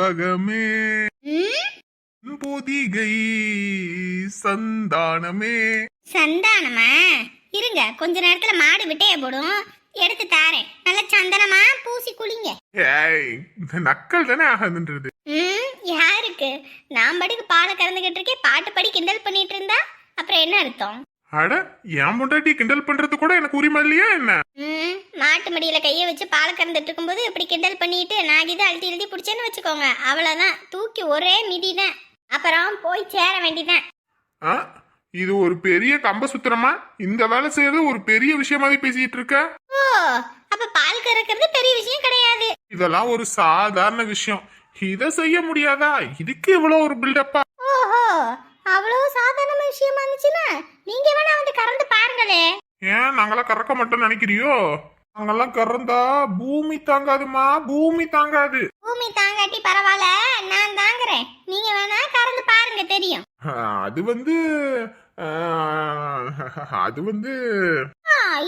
செண்பகமே பொதிகை சந்தானமே. சந்தானமா? இருங்க கொஞ்ச நேரத்துல மாடு விட்டைய போடும். எடுத்து தாரேன். நல்ல சந்தனமா பூசி குளிங்க. நக்கல் தானே ஆகுதுன்றது. ம் யாருக்கு? நான் படுக்கு பாலை கறந்துகிட்டு இருக்கேன். பாட்டு படி கிண்டல் பண்ணிட்டு இருந்தா? அப்புறம் என்ன அர்த்தம்? அட என் முண்டாட்டி கிண்டல் பண்றது கூட எனக்கு உரிமை இல்லையா என்ன? ம் மாட்டு மடியில கையை வச்சு பாலை கறந்துட்டு இருக்கும்போது இப்படி கிண்டல் பண்ணிட்டு நான் இதை அழுத்தி எழுதி பிடிச்சேன்னு வச்சுக்கோங்க. அவ்வளோதான் தூக்கி ஒரே மிதி தான் அப்புறம் போய் சேர வேண்டிதான். ஆ இது ஒரு பெரிய கம்ப சுத்திரமா? இந்த வேலை செய்யறது ஒரு பெரிய விஷயமாவே பேசிட்டு இருக்க? ஓ அப்ப பால் கறக்கிறது பெரிய விஷயம் கிடையாது. இதெல்லாம் ஒரு சாதாரண விஷயம். இத செய்ய முடியாதா? இதுக்கு இவ்வளவு ஒரு பில்டப்பா ஓஹோ அவ்வளோ சாதாரண விஷயமா இருந்துச்சுன்னா நீங்க வேணா வந்து கறந்து பாருங்களே. ஏன் நாங்கெல்லாம் கறக்க மாட்டோம்னு நினைக்கிறியோ? நாங்கெல்லாம் கறந்தா பூமி தாங்காதுமா பூமி தாங்காது. பூமி தாங்காட்டி பரவாயில்ல நான் தாங்குறேன். நீங்க வேணா கறந்து பாருங்க தெரியும். அது வந்து அது வந்து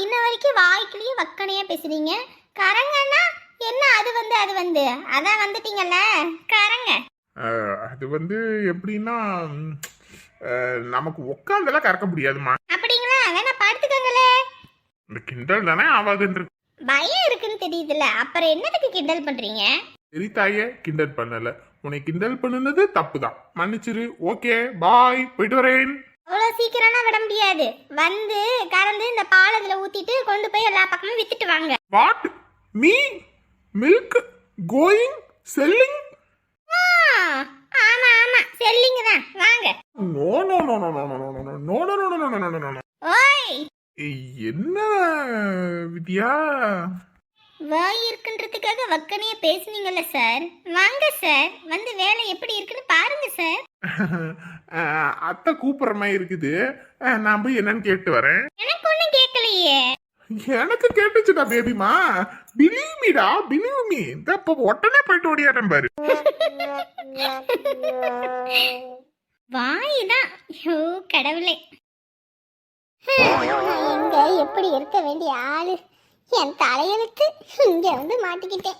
இன்ன வரைக்கும் வாய்க்கிலேயே வக்கனையா பேசுறீங்க. கரங்கன்னா என்ன அது வந்து அது வந்து? அதான் வந்துட்டீங்கல்ல கரங்க அது வந்து எப்படின்னா நமக்கு உட்காந்தெல்லாம் கறக்க முடியாதுமா அப்படிங்களா? வேணா படுத்துக்கங்களே இந்த கிண்டல் தானே ஆகாதுன்றது பயம் இருக்குன்னு தெரியுதுல்ல. அப்புறம் என்னத்துக்கு கிண்டல் பண்றீங்க? சரி தாயே கிண்டல் பண்ணல. உன்னை கிண்டல் பண்ணுனது தப்பு தான் மன்னிச்சிரு. Okay bye. போயிட்டு வரேன். அவ்வளோ சீக்கிரம்லாம் விட முடியாது. வந்து கறந்து இந்த பால் அதில் ஊத்திட்டு கொண்டு போய் எல்லா பக்கமும் வித்துட்டு வாங்க. What me milk going selling ஆ, ஆமா ஆமா செல்லிங்க தான் வாங்க no no no no no no no no no no no no no no no no ஓய் என்ன வித்யா வாய் இருக்குன்றதுக்காக வக்கனையே பேசுனீங்கல்ல சார் வாங்க சார் வந்து வேலை எப்படி இருக்குன்னு பாருங்க சார் அத்தை கூப்பிடுற மாதிரி இருக்குது நான் போய் என்னன்னு கேட்டு வரேன் எனக்கு ஒன்றும் கேட்கலையே எனக்கு கேட்டுச்சுடா பேபிமா பிலீவ் மீடா பிலீவ் மீ இந்த இப்போ உடனே போயிட்டு ஓடியாரன் பாரு. வாய் தான் ஐயோ கடவுளே. இங்க எப்படி இருக்க வேண்டிய ஆளு? என் தலையெழுத்து இங்க வந்து மாட்டிக்கிட்டேன்.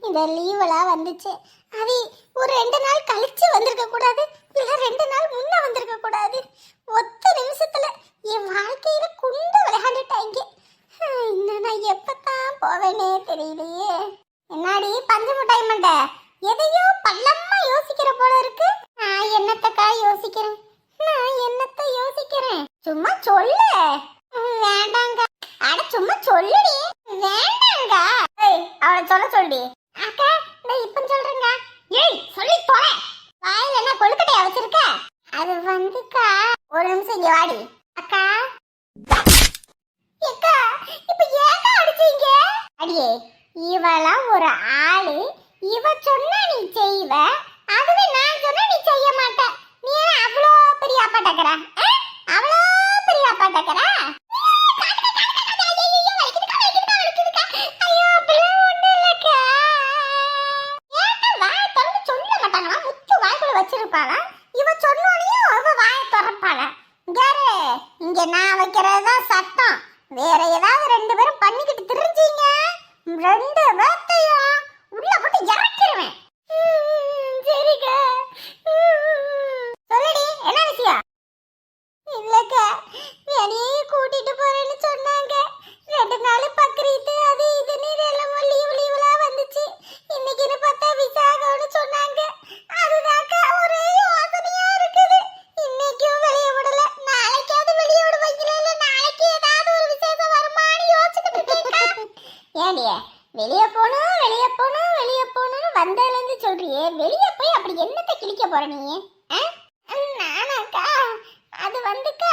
இந்த லீவெல்லாம் வந்துச்சு. அது ஒரு ரெண்டு நாள் கழிச்சு வந்திருக்க கூடாது இல்ல ரெண்டு நாள் முன்ன வந்திருக்க கூடாது ஒத்த நிமிஷத்துல என் வாழ்க்கையில குண்டு விளையாண்டுட்டாங்க ஹம், இன்னும் நான் எப்பதான் போவேனே தெரியலையே என்னாடி பஞ்சு முட்டாய் மண்டை எதையோ பள்ளமா யோசிக்கிற போல இருக்கு நான் என்னத்தக்கா யோசிக்கிறேன் நான் என்னத்த யோசிக்கிறேன் சும்மா சொல்லு ம், வேண்டாங்க அட சும்மா சொல்லுடி வேண்டாங்க ஏய் அவளை சொல்ல சொல்லுடி அக்கா நான் இப்ப சொல்றேங்க ஏய் சொல்லி தொலை வாயில என்ன கொழுக்கட்டையா வச்சிருக்க அது வந்துக்கா ஒரு நிமிஷம் இங்க வாடி அக்கா அக்கா இப்ப ஏங்க அடிச்சீங்க அடியே இவளாம் ஒரு ஆளு. இவ சொன்னா நீ செய்வ அதுவே நான் சொன்னா நீ செய்ய மாட்ட. நீ அவ்வளோ பெரிய அப்பாட்டக்கற அவ்வளோ பெரிய அப்பாட்டக்கற ஐயோ அப்படிலாம் சொல்ல மாட்டாங்களா முத்து வாய்க்குள்ள வச்சிருப்பாளா? இவ சொன்னோனையும் அவ வாயை திறப்பாளா இங்காரு இங்க நான் வைக்கிறதுதான் சட்டம் வேற ஏதாவது ரெண்டு பேரும் பண்ணிக்கிட்டு தெரிஞ்சீங்க. ரெண்டு பேர்த்தையும் உள்ள போட்டு இறக்கிடுவேன் சரிங்க சரிக்கா. ம், என்ன விஷயம்? இல்லக்கா வெளியே கூட்டிட்டு போறேன்னு சொன்னாங்க. ரெண்டு நாள் பக்ரீத்து அது இதுன்னு எல்லாம் லீவ் லீவ்லாம் வந்துச்சு. இன்னைக்குன்னு பார்த்தா விசாகம்னு சொன்னாங்க அதுதாக்கா ஒரே யோசனையா இருக்குது இன்னைக்கும் வெளியே விடல நாளைக்காவது வெளியே விடுவாங்களா இல்ல நாளைக்கு ஏதாவது ஒரு விசேஷம் வருமான்னு யோசிச்சுக்கிட்டு இருக்கேன் ஏண்டிய வெளியே போகணும் வெளியே போகணும் வெளியே போகணும்னு வந்ததுலேருந்து சொல்றியே வெளியே போய் அப்படி என்னத்தை கிழிக்க போற நீ? ஆ? நானாக்கா அது வந்துக்கா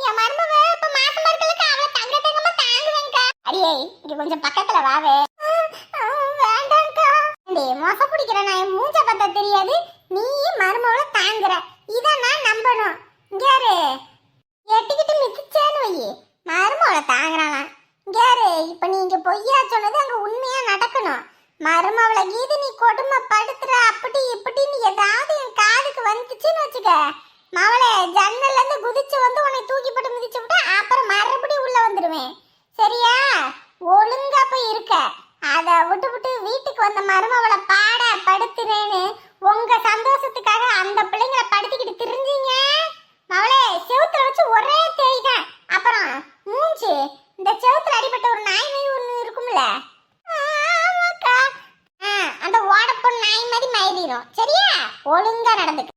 என் மருமவ இப்ப மாசமா இருக்கலக்கா அவளை தங்க தங்கமா தாங்குவேன்க்கா. அடியே இங்க கொஞ்சம் பக்கத்துல வாவே. வேண்டாம்க்கா. டே மொச பிடிக்கிற நான் மூஞ்ச பார்த்தா தெரியாது. பொய்யா சொன்னது அங்க உண்மையா நடக்கணும். மருமவளை கீது நீ கொடுமை படுத்துற அப்படி இப்படி இப்படின்னு ஏதாவது என் காதுக்கு வந்துச்சுன்னு வச்சுக்க. மவளே ஜன்னல்ல இருந்து குதிச்சு வந்து உன்னை தூக்கி போட்டு மிதிச்சு விட்டா அப்புறம் மறுபடியும் உள்ள வந்துடுவேன் சரியா? ஒழுங்கா போய் இருக்க. அத விட்டு விட்டு வீட்டுக்கு வந்த மருமவளை பாட படுத்துறேன்னு உங்க சந்தோஷத்துக்காக அந்த பிள்ளைங்களை படுத்திக்கிட்டு திரிஞ்சீங்க? மவளே செவுத்துல வச்சு ஒரே தேய்தான் அப்புறம் மூஞ்சி இந்த செவுத்துல அடிபட்ட ஒரு நாய் ஒரு இருக்கும்ல? அந்த ஓடப்பொன் நாய் மாதிரி மயிலிடும் சரியா? ஒழுங்கா நடந்துக்க.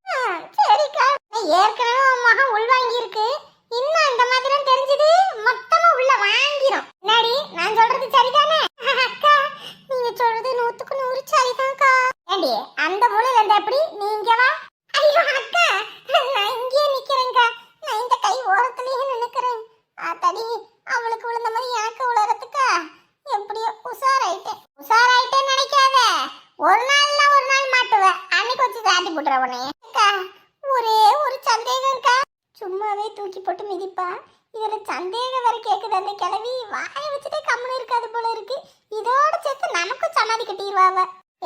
போட்டு மிதிப்பா. இதுல சந்தேகம் வேற கேக்குது. அந்த கிழவி வாயை வச்சுட்டே கம்முன்னு இருக்காது போல இருக்கு. இதோட சேர்த்து நமக்கும் சமாதி கட்டிடுவாவ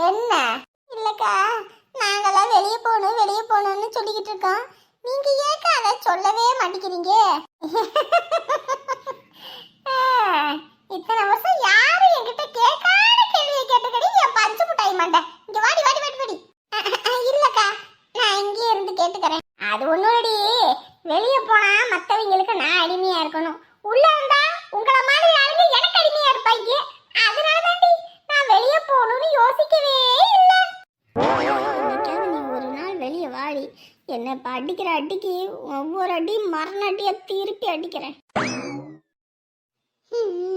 என்ன? இல்லக்கா நாங்கெல்லாம் வெளியே போகணும் வெளியே போகணும்னு சொல்லிக்கிட்டு இருக்கோம். நீங்க ஏக்கா அதை சொல்லவே மாட்டேங்கிறீங்க? இத்தனை வருஷம் யாரும் என்கிட்ட கேட்காத கேள்வியை கேட்டுக்கடி என் பஞ்சு முட்டாய் மாட்டேன் இங்க வாடி வாடி வாடி வாடி. இல்லக்கா நான் இங்கே இருந்து கேட்டுக்கிறேன். அது ஒன்னோடி வெளியே போனா மத்தவங்களுக்கு நான் அடிமையா இருக்கணும். உள்ள இருந்தா உங்களை மாதிரி ஆளுங்க எனக்கு அடிமையா இருப்பாங்க அதனால தாண்டி நான் வெளியே போகணும்னு யோசிக்கவே இல்லை. இன்னைக்காவது நீ ஒரு நாள் வெளியே வாடி என்ன இப்போ அடிக்கிற அடிக்கு ஒவ்வொரு அடி மரண அடியை திருப்பி அடிக்கிறேன்.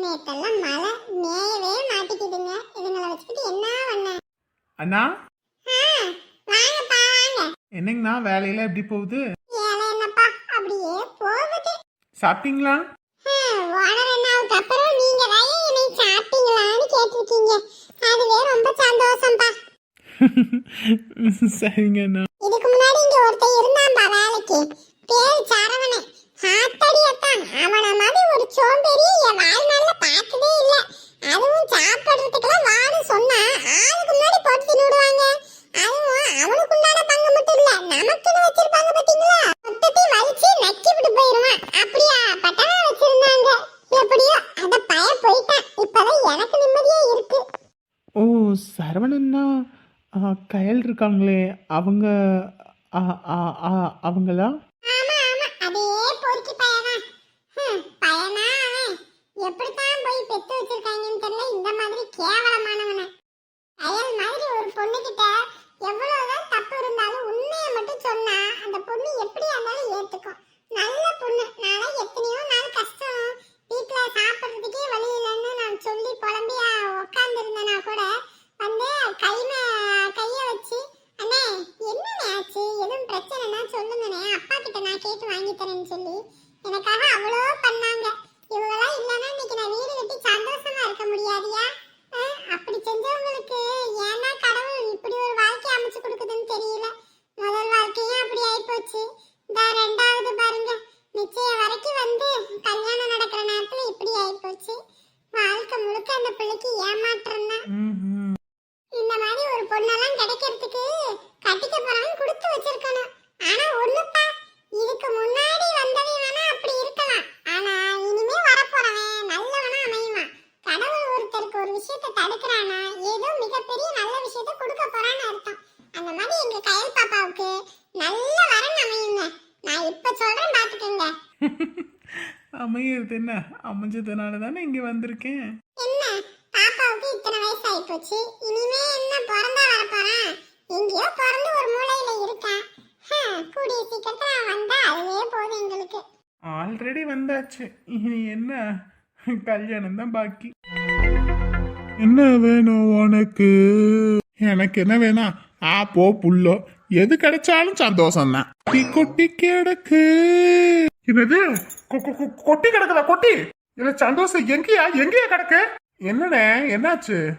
நேத்தெல்லாம் மழை. மேயவே மாட்டிக்குதுங்க. இதுங்களை வச்சுக்கிட்டு என்ன பண்ண? அண்ணா? வாங்க என்னங்கண்ணா வேலையெல்லாம் எப்படி போகுது? ஏழை என்னப்பா? அப்படியே போகுது. சாப்பிட்டீங்களா? அப்புறம் நீங்க தான் என்னை சாப்பிட்டீங்களான்னு கேட்டிருக்கீங்க. அதுவே ரொம்ப சந்தோஷம்ப்பா சரிங்க அண்ணா இதுக்கு முன்னாடி இங்க ஒருத்தன் இருந்தான்பா வேலைக்கு. பேர் சரவணன். ஆத்தடியத்தான். அவன மாதிரி ஒரு சோம்பேறி என் வாழ்நாள்ல பார்த்ததே இல்ல. அதுவும் சாப்பிடுறதுக்கெல்லாம் வான்னு சொன்னா ஆளுக்கு முன்னாடி போட்டு தின்னுடுவாங்க அதுவும் அவனுக்கு உண்டான பங்கு மட்டும் இல்ல நமக்குன்னு வச்சிருப்பாங்க பாத்தீங்களா மொத்தத்தையும் வலிச்சு நக்கி விட்டு போயிருவான் அப்படியா பட்டனா வச்சிருந்தாங்க எப்படியோ அத பய போயிட்டான் இப்பதான் எனக்கு நிம்மதியா இருக்கு ஓ சரவணன்னா ஆ, இருக்காங்களே அவங்க அவங்களா? ஆமா எப்படித்தான் போய் பெத்து வச்சிருக்காங்கன்னு தெரியல. இந்த மாதிரி கேவலமானவனை. அயல் மாதிரி ஒரு பொண்ணுகிட்ட எவ்வளவுதான் தப்பு இருந்தாலும் உண்மையை மட்டும் சொன்னா அந்த பொண்ணு எப்படியா இருந்தாலும் ஏத்துக்கும். நல்ல பொண்ணு. நானும் எத்தனையோ நாள் கஷ்டம் வீட்டுல சாப்பிடுறதுக்கே வழி இல்லைன்னு நான் சொல்லி புலம்பியா உட்கார்ந்து இருந்தேனா கூட வந்து கைம கைய வச்சு அண்ணே என்னண்ணே ஆச்சு எதுவும் பிரச்சனைனா சொல்லுங்கண்ணே அப்பா கிட்ட நான் கேட்டு வாங்கி தரேன்னு சொல்லி எனக்காக அவ்வளோ பண்ணாங்க இவங்கெல்லாம் இல்லைன்னா இன்னைக்கு நான் வீடு கட்டி சந்தோஷமா இருக்க முடியாதியா அஹ், அப்படி செஞ்சவங்களுக்கு ஏன்னா கடவுள் இப்படி ஒரு வாழ்க்கை அமைச்சு கொடுக்குதுன்னு தெரியல முதல் வாழ்க்கையும் அப்படி ஆயிப்போச்சு இந்த ரெண்டாவது பாருங்க நிச்சயம் வரைக்கும் வந்து கல்யாணம் நடக்கிற நேரத்துல இப்படி ஆயிப்போச்சு வாழ்க்கை முழுக்க அந்த பிள்ளைக்கு ஏமாற்றம் தான் ம்ஹும். இந்த மாதிரி ஒரு பொண்ணெல்லாம் கிடைக்கிறதுக்கு கட்டிக்க போறவன் கொடுத்து வச்சிருக்கணும் ஆனா ஒண்ணுப்பா இதுக்கு முன்னாடி வந்தவன் வேணா அப்படி இருக்கலாம் ஆனா இனிமே வரப்போறவன் நல்லவனா அமையுவான் கடவுள் ஒருத்தருக்கு ஒரு விஷயத்தை தடுக்கிறானா ஏதோ மிகப்பெரிய நல்ல விஷயத்தை கொடுக்க போறான்னு அர்த்தம் அந்த மாதிரி எங்க கயல் பாப்பாவுக்கு நல்ல வரன் அமையுங்க நான் இப்ப சொல்றேன் பாத்துக்கோங்க அமையிறது என்ன? அமைஞ்சதுனால தானே இங்கே வந்திருக்கேன். என்ன? பாப்பாவுக்கு இத்தனை வயசு ஆயிப்போச்சு இனிமே என்ன பிறந்தா வரப்போறான் எங்கேயோ பிறந்து ஒரு மூலையில இருக்கான் ஹம், கூடிய சீக்கிரத்துல வந்தா அதுவே போதும் எங்களுக்கு. ஆல்ரெடி வந்தாச்சு. இனி என்ன? கல்யாணம் தான் பாக்கி. என்ன வேணும் உனக்கு? எனக்கு என்ன வேணாம் ஆ போ புல்லோ. எது கிடைச்சாலும் சந்தோஷம் தான் கொட்டி கிடக்கு. என்னது? கொ- கொட்டி கிடக்குதா? கொட்டி? இல்ல சந்தோஷம் எங்கேயா? எங்கேயா கிடக்கு? என்னண்ணே என்னாச்சு?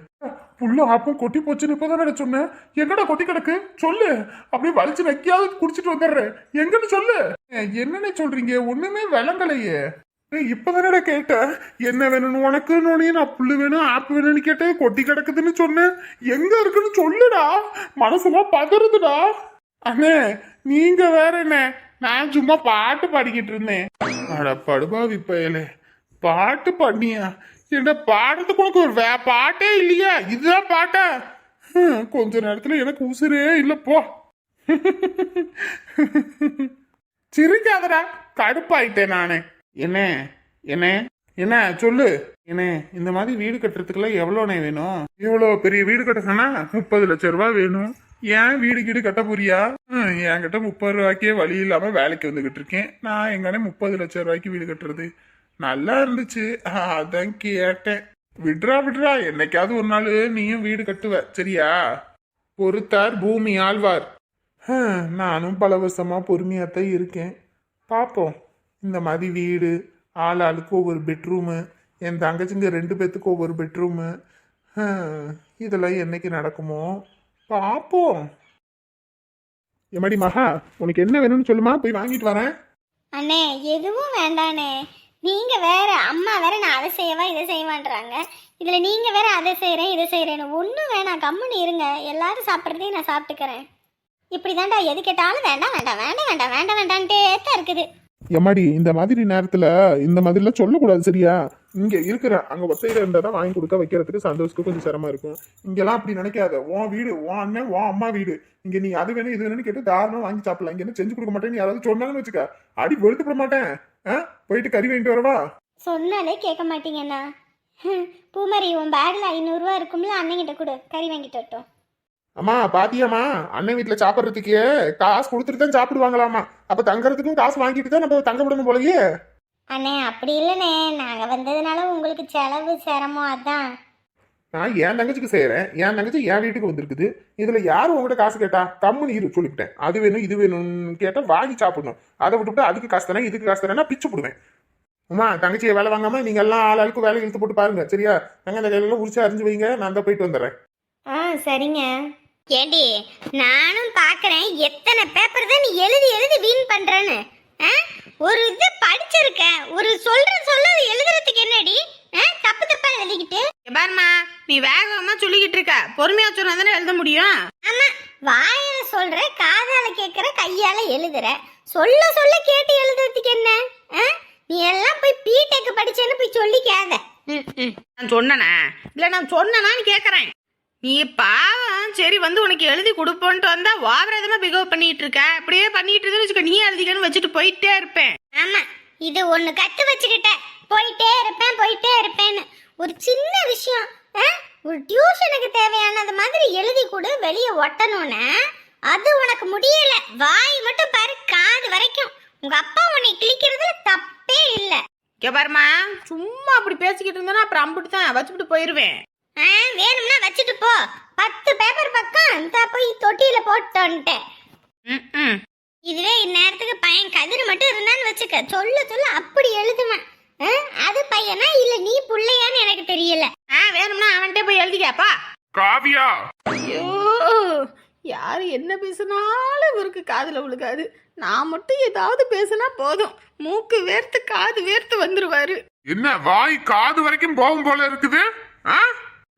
புல்லு ஆப்பும் கொட்டி போச்சுன்னு இப்பதானே சொன்னேன். எங்கடா கொட்டி கிடக்கு? சொல்லு. அப்படியே வலிச்சு நக்கியாவது குடிச்சிட்டு வந்துடுறேன். எங்கன்னு சொல்லு. என்னன்னு சொல்றீங்க? ஒண்ணுமே விளங்கலையே. ஏய், இப்பதானடா கேட்டேன். என்ன வேணும்னு உனக்கு நான் புல்லு வேணும் ஆப்பு வேணும்னு கேட்டேன். கொட்டி கிடக்குதுன்னு சொன்னேன். எங்க இருக்குன்னு சொல்லுடா. மனசுலாம் பதறுதுடா. அண்ணே நீங்க வேற என்ன நான் சும்மா பாட்டு பாடிக்கிட்டு இருந்தேன். அட படுபாவி பயலே பாட்டு பண்ணியா? என்ன பாடுறதுக்கு உனக்கு ஒரு வே பாட்டே இல்லையா. இதுதான் பாட்டா? கொஞ்ச நேரத்துல எனக்கு உசுரே இல்லை போ. சிரிக்காதடா. கடுப்பாயிட்டேன் நானே. என்ன? என்ன? என்ன? சொல்லு. என்ன? இந்த மாதிரி வீடு கட்டுறதுக்குலாம் எவ்வளோண்ணே வேணும்? இவ்வளோ பெரிய வீடு கட்ட முப்பது லட்ச ரூபா வேணும். ஏன் வீடு கீடு கட்ட போறியா? என்கிட்ட முப்பது ரூபாய்க்கே வழி இல்லாம வேலைக்கு வந்துகிட்டு இருக்கேன். நான் எங்கனே முப்பது லட்சம் ரூபாய்க்கு வீடு கட்டுறது. நல்லா இருந்துச்சு. அதான் கேட்டேன். விட்றா விட்றா. என்னைக்காவது ஒரு நாள் நீயும் வீடு கட்டுவ. சரியா? பொறுத்தார் பூமி ஆழ்வார். நானும் பல வருஷமா பொறுமையாத்தான் இருக்கேன். பார்ப்போம் இந்த மாதிரி வீடு ஆள் ஆளுக்கு ஒவ்வொரு பெட்ரூமு என் தங்கச்சிங்க ரெண்டு பேத்துக்கு ஒவ்வொரு பெட்ரூமு இதெல்லாம் என்னைக்கு நடக்குமோ? பாப்போம் எம்மாடி மகா உனக்கு என்ன வேணும்னு சொல்லுமா? போய் வாங்கிட்டு வரேன். அண்ணே எதுவும் வேண்டாண்ணே. நீங்க வேற அம்மா வேற நான் அதை செய்யவா இதை செய்வான்றாங்க. இதுல நீங்க வேற அதை செய்யறேன் இதை செய்யறேன்னு. ஒன்றும் வேணாம் கம்முன்னு இருங்க. எல்லாரும் சாப்பிட்றதையும் நான் சாப்பிட்டுக்கிறேன். இப்படி தாண்டா எது கேட்டாலும் வேண்டாம் வேண்டாம் வேண்டாம் வேண்டாம் வேண்டாம் வேண்டான்ட்டே தான் இருக்குது. எம்மாடி இந்த மாதிரி நேரத்துல இந்த மாதிரிலாம் சொல்லக்கூடாது சரியா? இங்க இருக்கிற அங்க ஒத்தையில இருந்தா தான் வாங்கி கொடுக்க வைக்கிறதுக்கு சந்தோஷத்துக்கு கொஞ்சம் சிரமமா இருக்கும். இங்கெல்லாம் அப்படி நினைக்காத. உன் வீடு உன் அண்ணன் உன் அம்மா வீடு. இங்க நீ அது வேணும் இது வேணும்னு கேட்டு தாராளமா வாங்கி சாப்பிடலாம். இங்க என்ன செஞ்சு கொடுக்க மாட்டேன்னு யாராவது சொன்னாங்கன்னு வச்சுக்க. அடி வெளுத்து விட மாட்டேன். ஆ? போயிட்டு கறி வாங்கிட்டு வரவா? சொன்னாலே கேட்க மாட்டீங்கண்ணா. பூமரி உன் பேக்கில் ஐநூறுரூவா இருக்கும்ல அண்ணங்கிட்ட கொடு. கறி வாங்கிட்டு வரட்டும். அம்மா பாத்தியாம்மா? அண்ணன் வீட்டுல சாப்பிட்றதுக்கே காசு கொடுத்துட்டு தான் சாப்பிடுவாங்களாமா அப்ப தங்கறதுக்கும் காசு வாங்கிட்டு தான் நம்ம தங்க விடணும் போலயே? அண்ணே அப்படி இல்லைண்ணே. நாங்கள் வந்ததுனால உங்களுக்கு செலவு சிரமம் அதான். நான் என் தங்கச்சிக்கு செய்யறேன் என் தங்கச்சி என் வீட்டுக்கு வந்திருக்குது. இதுல யாரு உங்ககிட்ட காசு கேட்டா? கம்முன்னு இரு சொல்லிவிட்டேன். அது வேணும் இது வேணும்னு கேட்டா வாங்கி சாப்பிடணும். அதை விட்டுவிட்டு அதுக்கு காசு தரேன் இதுக்கு காசு தரேன்னா பிச்சு போடுவேன். அம்மா தங்கச்சியை வேலை வாங்காம நீங்க எல்லாம் ஆள் ஆளுக்கு வேலை இழுத்து போட்டு பாருங்க. சரியா? நாங்க அந்த கையில உரிச்சு அறிஞ்சு வைங்க. நான் தான் போயிட்டு வந்துடுறேன். ஆ சரிங்க. ஏடி நானும் பார்க்குறேன் எத்தனை பேப்பர் தான் நீ எழுதி எழுதி வீண் பண்ணுறேன்னு ஒரு இது படிச்சிருக்க ஒரு சொல்ற சொல்ல எழுதுறதுக்கு என்னடி? தப்பு தப்பா எழுதிக்கிட்டு. பாரும்மா நீ வேகமா சொல்லிக்கிட்டு இருக்க. பொறுமையா சொன்னா தானே எழுத முடியும். ஆமா வாயில சொல்ற காதால கேட்குற கையால எழுதுற. சொல்ல சொல்ல கேட்டு எழுதுறதுக்கு என்ன? நீ எல்லாம் போய் பிடெக் படிச்சேன்னு போய் சொல்லிக்காத. நான் சொன்னனா. இல்ல நான் சொன்னனான்னு கேக்குறேன். நீ பாவம். சரி வந்து உனக்கு எழுதி கொடுப்போன்ட்டு வந்தா வாவரதமா பிகவ் பண்ணிட்டு இருக்க. அப்படியே பண்ணிட்டு இருந்தேன்னு வச்சுக்க நீ எழுதிக்கன்னு வச்சுட்டு போயிட்டே இருப்பேன். ஆமா இது ஒண்ணு கத்து வச்சுக்கிட்ட. போயிட்டே இருப்பேன் போயிட்டே இருப்பேன்னு. ஒரு சின்ன விஷயம்? ஒரு டியூஷனுக்கு தேவையானது மாதிரி எழுதி கொடு வெளியே ஒட்டணும்னா அது உனக்கு முடியல. வாய் மட்டும் பாரு காது வரைக்கும். உங்க அப்பா உன்னை கிழிக்கிறதுல தப்பே இல்ல. இங்க பாரும்மா சும்மா அப்படி பேசிக்கிட்டு இருந்தேன்னா அப்புறம் அம்பிட்டு தான் வச்சுட்டு போயிருவேன். ஆ, வேணும்னா வச்சுட்டு போ. பத்து பேப்பர் பக்கம் இந்த போய் தொட்டியில போட்டு வந்துட்டேன் ம், ம். இதுவே இந்நேரத்துக்கு பையன் கதிர் மட்டும் இருந்தான்னு வச்சுக்க. சொல்ல சொல்ல அப்படி எழுதுவேன். ஆ, அது பையனா இல்ல நீ புள்ளையான்னு எனக்கு தெரியல. ஆ வேணும்னா அவன்கிட்ட போய் எழுதிக்காப்பா காவியா. ஐயோ யார் என்ன பேசினாலும் இவருக்கு காதுல விழுகாது. நான் மட்டும் ஏதாவது பேசினா போதும். மூக்கு வேர்த்து காது வேர்த்து வந்துருவாரு. என்ன வாய் காது வரைக்கும் போகும் போல இருக்குது?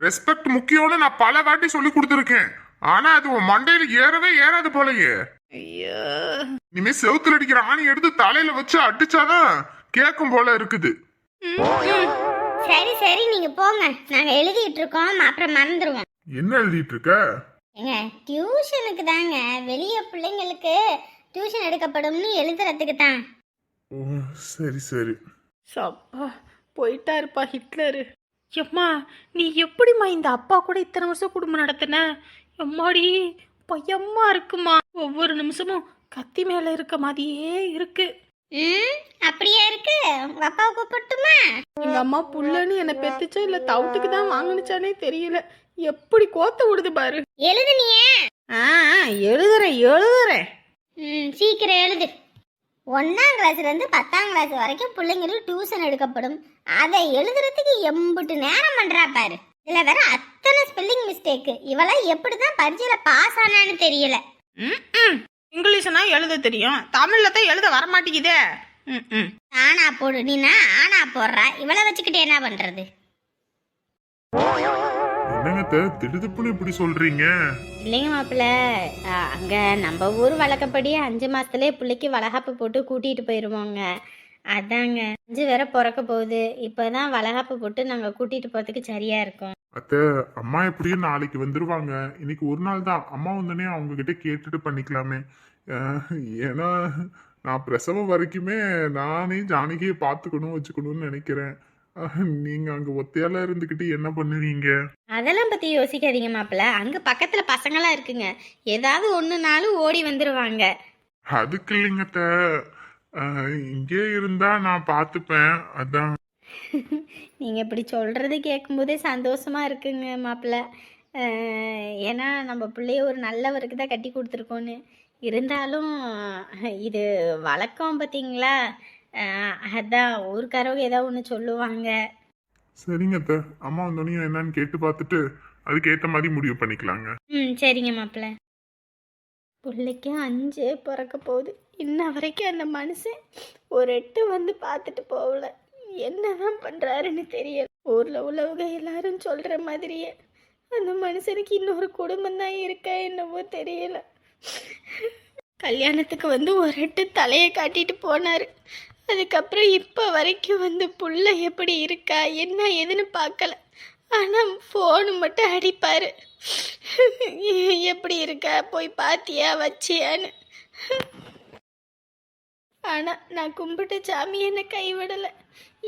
ரெஸ்பெக்ட் முக்கியம்னு நான் பல வாட்டி சொல்லி கொடுத்துருக்கேன். ஆனா அது உன் மண்டையில ஏறவே ஏறாது போலயே. ஐயோ. இனிமே செவுத்துல அடிக்கிற ஆணி எடுத்து தலையில வச்சு அடிச்சாதான் கேட்கும் போல இருக்குது. சரி சரி நீங்க போங்க. நாங்க எழுதிட்டு இருக்கோம் அப்புறம் மறந்துடுவோம் என்ன எழுதிட்டு இருக்க? ஏங்க டியூஷனுக்கு தாங்க. வெளியே பிள்ளைங்களுக்கு டியூஷன் எடுக்கப்படும்னு எழுதுறதுக்கு தான். ஓ சரி சரி. சப்பா போயிட்டாருப்பா ஹிட்லரு. எம்மா நீ எப்படிம்மா இந்த அப்பா கூட இத்தனை வருஷம் குடும்பம் நடத்தின? எம்மாடி பயமா இருக்குமா? ஒவ்வொரு நிமிஷமும் கத்தி மேல இருக்க மாதிரியே இருக்கு. ம் அப்படியா இருக்கு? உங்க அப்பாவை கூப்பிட்டுமா எங்க அம்மா புள்ளன்னு என்னை பெத்துச்சா இல்ல தவுட்டுக்கு தான் வாங்கினுச்சானே தெரியல. எப்படி கோத்த விடுது பாரு. எழுதுனியே? ஆ ஆ, எழுதுறேன் எழுதுறேன். ம் சீக்கிரம் எழுது. ஒன்றாம் கிளாஸ்லேருந்து பத்தாம் கிளாஸ் வரைக்கும் பிள்ளைங்களுக்கு டியூஷன் எடுக்கப்படும். அதை எழுதுறதுக்கு எம்புட்டு நேரம் பண்ணுறா பாரு. இதில் வேற அத்தனை ஸ்பெல்லிங் மிஸ்டேக்கு இவளாம் எப்படி தான் பரீட்சையில் பாஸ் ஆனான்னு தெரியல. ம். இங்கிலீஷ்னா எழுத தெரியும். தமிழ்ல தான் எழுத வரமாட்டேங்குதே. ம், ம். ஆனா போடு நீனா ஆனா போடுறா? இவளை வச்சுக்கிட்டு என்ன பண்ணுறது என்னங்க திடுதுப்புன்னு இப்படி சொல்றீங்க? இல்லைங்க மாப்பிள்ள. அங்கே நம்ம ஊர் வழக்கப்படி அஞ்சு மாதத்துலேயே பிள்ளைக்கு வளகாப்பு போட்டு கூட்டிகிட்டு போயிடுவோங்க அதாங்க. அஞ்சு வேற பிறக்க போகுது. இப்போ தான் வளகாப்பு போட்டு நாங்கள் கூட்டிகிட்டு போகிறதுக்கு சரியாக இருக்கும். அத்தை அம்மா எப்படியும் நாளைக்கு வந்துருவாங்க. இன்னைக்கு ஒரு நாள் தான். அம்மா வந்தோடனே அவங்க கிட்ட கேட்டுட்டு பண்ணிக்கலாமே. ஏன்னா நான் பிரசவம் வரைக்குமே நானே ஜானகியை பார்த்துக்கணும் வச்சுக்கணும்னு நினைக்கிறேன். நீங்க அங்க ஒத்தையால இருந்துகிட்டு என்ன பண்ணுவீங்க? அதெல்லாம் பற்றி யோசிக்காதீங்க மாப்பிள்ள அங்கே பக்கத்தில் பசங்களாம் இருக்குங்க. ஏதாவது ஒன்றுனாலும் ஓடி வந்துடுவாங்க அதுக்கு இல்லைங்க அத்தை. அஹ், இங்கே இருந்தா நான் பார்த்துப்பேன் அதான். நீங்கள் இப்படி சொல்கிறது கேட்கும்போதே சந்தோஷமாக இருக்குங்க மாப்பிள்ள ஏன்னா நம்ம பிள்ளைய ஒரு நல்லவருக்கு தான் கட்டி கொடுத்துருக்கோன்னு இருந்தாலும் இது வழக்கம் பார்த்தீங்களா அதான் ஊருக்காரவங்க ஏதாவது ஒன்று சொல்லுவாங்க. சரிங்க அத்தை. அம்மா வந்தோடனே என்னன்னு கேட்டு பார்த்துட்டு அதுக்கு மாதிரி முடிவு பண்ணிக்கலாங்க. ம் சரிங்க மாப்பிள்ள பிள்ளைக்கு அஞ்சு பிறக்க போகுது. இன்ன வரைக்கும் அந்த மனுஷன் ஒரு எட்டு வந்து பார்த்துட்டு போகல. என்னதான் பண்ணுறாருன்னு தெரியல. ஊரில் உள்ளவங்க எல்லாரும் சொல்கிற மாதிரியே அந்த மனுஷனுக்கு இன்னொரு குடும்பம் தான் இருக்கா என்னவோ தெரியல. கல்யாணத்துக்கு வந்து ஒரு எட்டு தலையை காட்டிட்டு போனார். அதுக்கப்புறம் இப்போ வரைக்கும் வந்து புள்ள எப்படி இருக்கா என்ன ஏதுன்னு பார்க்கல. ஆனால் ஃபோனு மட்டும் அடிப்பார். எப்படி இருக்கா போய் பாத்தியா வச்சியான்னு. ஆனால் நான் கும்பிட்ட சாமி என்னை கைவிடலை.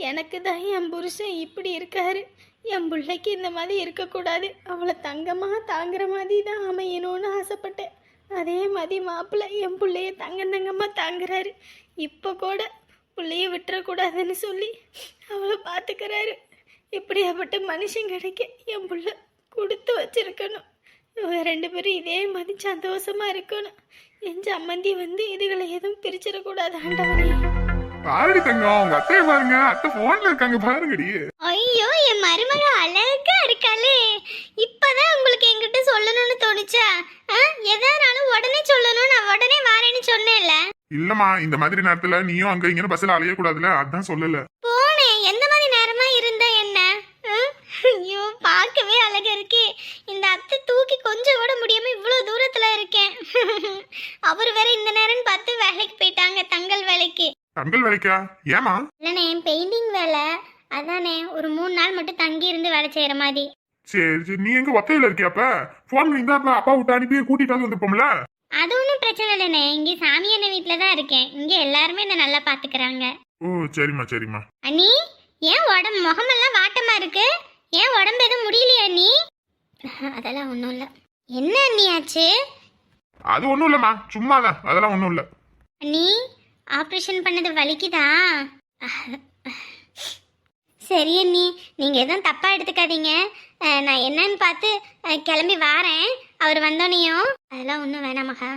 எனக்கு தான் என் புருஷன் இப்படி இருக்காரு. என் பிள்ளைக்கு இந்த மாதிரி இருக்கக்கூடாது. அவளை தங்கமாக தாங்குற மாதிரி தான் அமையணும்னு ஆசைப்பட்டேன். அதே மாதிரி மாப்பிள்ளை என் பிள்ளைய தங்க தங்கமாக தாங்குறாரு. இப்போ கூட பிள்ளைய விட்டுறக்கூடாதுன்னு சொல்லி அவளை பார்த்துக்கிறாரு. இப்படியாப்பட்ட மனுஷன் கிடைக்க என் புள்ள கொடுத்து வச்சிருக்கணும். இவங்க ரெண்டு பேரும் இதே மாதிரி சந்தோஷமா இருக்கணும். என் சம்மந்தி வந்து இதுகளை எதுவும் பிரிச்சிடக்கூடாது ஆண்டவனே. பாருடி தங்கம் உங்க அத்தையை பாருங்க. அத்தை போன்ல இருக்காங்க பாருங்கடி. ஐயோ என் மருமக அழகா இருக்காளே. இப்பதான் உங்களுக்கு என்கிட்ட சொல்லணும்னு தோணுச்சா? எதானாலும் உடனே சொல்லணும் நான் உடனே வாரேன்னு சொன்னேன்ல. இல்லம்மா இந்த மாதிரி நேரத்துல நீயும் அங்க இங்க பஸ்ல அலைய கூடாதுல அதான் சொல்லல. போனேன் எந்த மாதிரி நேரமா இருந்த என்ன? ஐயோ பார்க்கவே அழகா இருக்கே. இந்த அத்தை தூக்கி கொஞ்சம் கூட முடியாம இவ்வளவு தூரத்துல இருக்கேன் அவர் வேற இந்த நேரம் பார்த்து வேலைக்கு போயிட்டாங்க தங்கள் தங்கள் வேலைக்கா? ஏமா இல்லைண்ணே பெயிண்டிங் வேலை. அதானே ஒரு மூணு நாள் மட்டும் தங்கி இருந்து வேலை செய்யற மாதிரி. சரி சரி. நீ எங்க ஒத்தையில இருக்கியாப்ப? போன் பண்ணி அப்ப அப்பா விட்டு அனுப்பி கூட்டிட்டு வந்து வந்துருப்போம்ல? அது ஒன்றும் பிரச்சனை இல்லைண்ணே இங்கே சாமி அண்ணன் வீட்டில் தான் இருக்கேன். இங்கே எல்லாருமே என்னை நல்லா பார்த்துக்கிறாங்க ஓ சரிம்மா சரிம்மா. அண்ணி ஏன் உடம்பு முகமெல்லாம் வாட்டமா இருக்கு? ஏன் உடம்பு எதுவும் முடியலையா அண்ணி? அதெல்லாம் ஒன்றும் இல்லை. என்ன அண்ணி ஆச்சு? அது ஒண்ணும் இல்லம்மா. சும்மாதான். அதெல்லாம் ஒண்ணும் இல்ல. அண்ணி ஆப்ரேஷன் பண்ணது வலிக்குதா? சரி அண்ணி நீங்கள் எதுவும் தப்பாக எடுத்துக்காதீங்க. நான் என்னன்னு பார்த்து கிளம்பி வாரேன். அவர் வந்தோனையும். அதெல்லாம் ஒன்றும் வேணாம் மகா.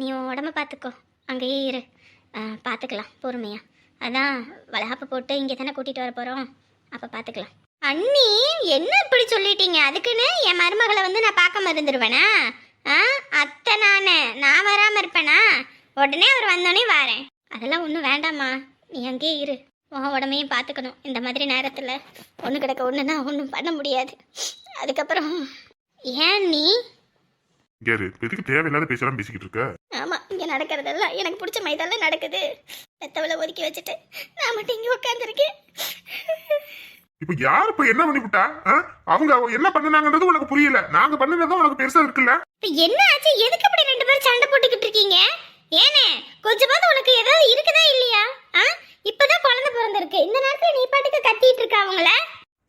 நீ உன் உடம்ப பார்த்துக்கோ. அங்கேயே இரு. பார்த்துக்கலாம் பொறுமையா. அதான் வளகாப்பு போட்டு இங்கே தானே கூட்டிகிட்டு வர போகிறோம் அப்போ பார்த்துக்கலாம். அண்ணி என்ன இப்படி சொல்லிட்டீங்க? அதுக்குன்னு என் மருமகளை வந்து நான் பார்க்க மறந்துடுவேனா ஆ அத்தை நான். நான் வராமல் இருப்பேனா? உடனே அவர் வந்தோடனே வாரேன். அதெல்லாம் ஒன்றும் வேண்டாம்மா. நீ அங்கேயே இரு. உன் உடம்பையும் பார்த்துக்கணும். இந்த மாதிரி நேரத்தில் ஒன்று கிடக்க ஒன்றுனா ஒன்றும் பண்ண முடியாது. அதுக்கப்புறம் ஏன் நீ? கேரு எதுக்கு தேவையில்லாத பேசலாம் பேசிக்கிட்டு இருக்க? ஆமாம் இங்கே நடக்கிறதெல்லாம் எனக்கு பிடிச்ச மைதானில் நடக்குது. பெத்தவளை ஒதுக்கி வச்சுட்டு நான் மட்டும் இங்கே உட்காந்துருக்கேன் இப்ப யார் இப்ப என்ன பண்ணிவிட்டா? அவங்க என்ன பண்ணுனாங்கன்றது உனக்கு புரியல. நாங்க பண்ணுனதும் உனக்கு பெருசா இருக்குல்ல? இப்போ என்ன ஆச்சு? எதுக்கு அப்படி ரெண்டு பேரும் சண்டை போட்டுக்கிட்டு இருக்கீங்க? ஏனே கொஞ்சமாவது உனக்கு ஏதாவது இருக்குதா இல்லையா? ஆ? இப்பதான் குழந்தை பிறந்திருக்கு. இந்த நேரத்துல நீ பாட்டுக்கு கத்திட்டு இருக்க அவங்கள?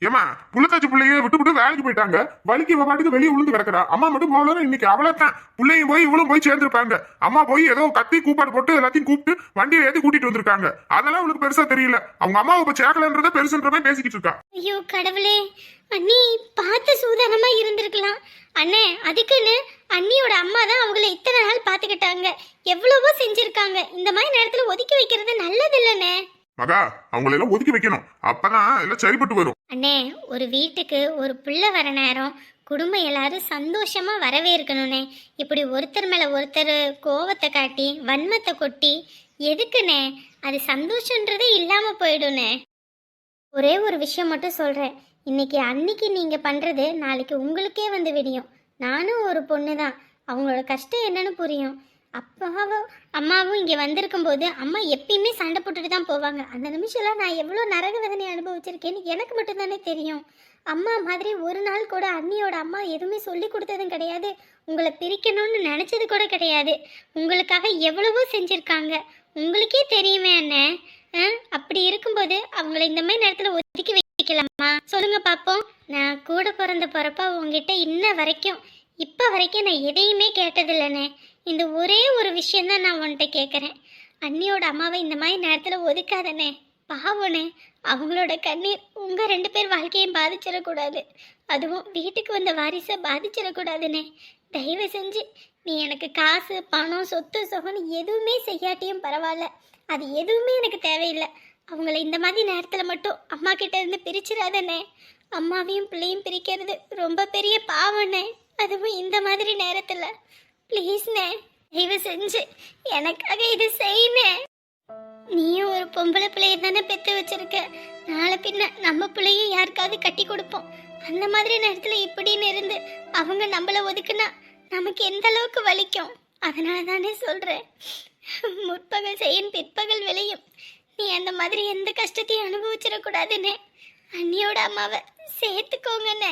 ஏமா புள்ளத்தாச்சி பிள்ளைய விட்டு விட்டு வேலைக்கு போயிட்டாங்க. வலிக்கு இவ பாட்டுக்கு வெளியே விழுந்து கிடக்குறா. அம்மா மட்டும் போகலன்னு இன்னைக்கு. அவ்வளவுதான் பிள்ளையும் போய் இவளும் போய் சேர்ந்திருப்பாங்க. அம்மா போய் ஏதோ கத்தி கூப்பாடு போட்டு எல்லாத்தையும் கூப்பிட்டு வண்டியில ஏத்தி கூட்டிட்டு வந்திருக்காங்க. அதெல்லாம் உனக்கு பெருசா தெரியல. அவங்க அம்மாவை இப்ப சேர்க்கலன்றத பெருசுன்ற மாதிரி பேசிக்கிட்டு இருக்கா. ஐயோ கடவுளே. அண்ணி பார்த்து சூதானமா இருந்திருக்கலாம். அண்ணே அதுக்குன்னு அண்ணியோட அம்மா தான் அவங்கள இத்தனை நாள் பார்த்துக்கிட்டாங்க. எவ்வளவோ செஞ்சிருக்காங்க. இந்த மாதிரி நேரத்துல ஒதுக்கி வைக்கிறது நல்லது இல்லைண்ணே மகா அவங்கள எல்லாம் ஒதுக்கி வைக்கணும். அப்பதான் எல்லாம் சரிப்பட்டு வரும். அண்ணே ஒரு வீட்டுக்கு ஒரு பிள்ளை வர நேரம் குடும்பம் எல்லாரும் சந்தோஷமா வரவேற்கணுண்ணே இப்படி ஒருத்தர் மேல ஒருத்தர் கோவத்தை காட்டி வன்மத்தை கொட்டி எதுக்குண்ணே? அது சந்தோஷன்றதே இல்லாம போயிடுண்ணே ஒரே ஒரு விஷயம் மட்டும் சொல்றேன். இன்னைக்கு அன்னைக்கு நீங்க பண்றது நாளைக்கு உங்களுக்கே வந்து விடியும். நானும் ஒரு பொண்ணு தான் அவங்களோட கஷ்டம் என்னன்னு புரியும். அப்பாவும் அம்மாவும் இங்கே வந்திருக்கும் போது அம்மா எப்பயுமே சண்டை போட்டுட்டு தான் போவாங்க. அந்த நிமிஷம்லாம் நான் எவ்வளோ நரக வேதனை அனுபவிச்சிருக்கேன்னு எனக்கு மட்டும்தானே தெரியும். அம்மா மாதிரி ஒரு நாள் கூட அண்ணியோட அம்மா எதுவுமே சொல்லி கொடுத்ததும் கிடையாது. உங்களை பிரிக்கணும்னு நினச்சது கூட கிடையாது. உங்களுக்காக எவ்வளவோ செஞ்சுருக்காங்க. உங்களுக்கே தெரியுமே அண்ணன் அப்படி இருக்கும்போது அவங்கள இந்த மாதிரி நேரத்தில் ஒதுக்கி வைக்கலாம் சொல்லுங்க பாப்போம். நான் கூட பிறந்த பிறப்பா உங்ககிட்ட இன்ன வரைக்கும் இப்போ வரைக்கும் நான் எதையுமே கேட்டதில்லைண்ணே. இந்த ஒரே ஒரு விஷயந்தான் நான் உன்கிட்ட கேட்குறேன் அண்ணியோட அம்மாவை இந்த மாதிரி நேரத்தில் ஒதுக்காதண்ணே. பாவனே அவங்களோட கண்ணீர் உங்கள் ரெண்டு பேர் வாழ்க்கையும் பாதிச்சிடக்கூடாது. அதுவும் வீட்டுக்கு வந்த வாரிசை பாதிச்சிடக்கூடாதுண்ணே. தயவு செஞ்சு நீ எனக்கு காசு பணம் சொத்து சொகன்னு எதுவுமே செய்யாட்டியும் பரவாயில்ல. அது எதுவுமே எனக்கு தேவையில்லை. அவங்கள இந்த மாதிரி நேரத்தில் மட்டும் அம்மா கிட்ட இருந்து பிரிச்சிடாதண்ணே. அம்மாவையும் பிள்ளையும் பிரிக்கிறது ரொம்ப பெரிய பாவண்ணே. அதுவும் இந்த மாதிரி நேரத்தில். ப்ளீஸ்ண்ணே தயவு செஞ்சு எனக்காக இது செய்யுண்ணே. நீயும் ஒரு பொம்பளை பிள்ளைய தானே பெற்று வச்சிருக்க. நாளை பின்ன நம்ம பிள்ளையும் யாருக்காவது கட்டி கொடுப்போம். அந்த மாதிரி நேரத்தில் இப்படின்னு இருந்து அவங்க நம்மளை ஒதுக்குனா நமக்கு எந்த அளவுக்கு வலிக்கும்? அதனால தானே சொல்கிறேன் முற்பகல் செய்யும் பிற்பகல் விளையும். நீ அந்த மாதிரி எந்த கஷ்டத்தையும் அனுபவிச்சிடக்கூடாதுன்னு அண்ணியோட அம்மாவை சேர்த்துக்கோங்கண்ணே.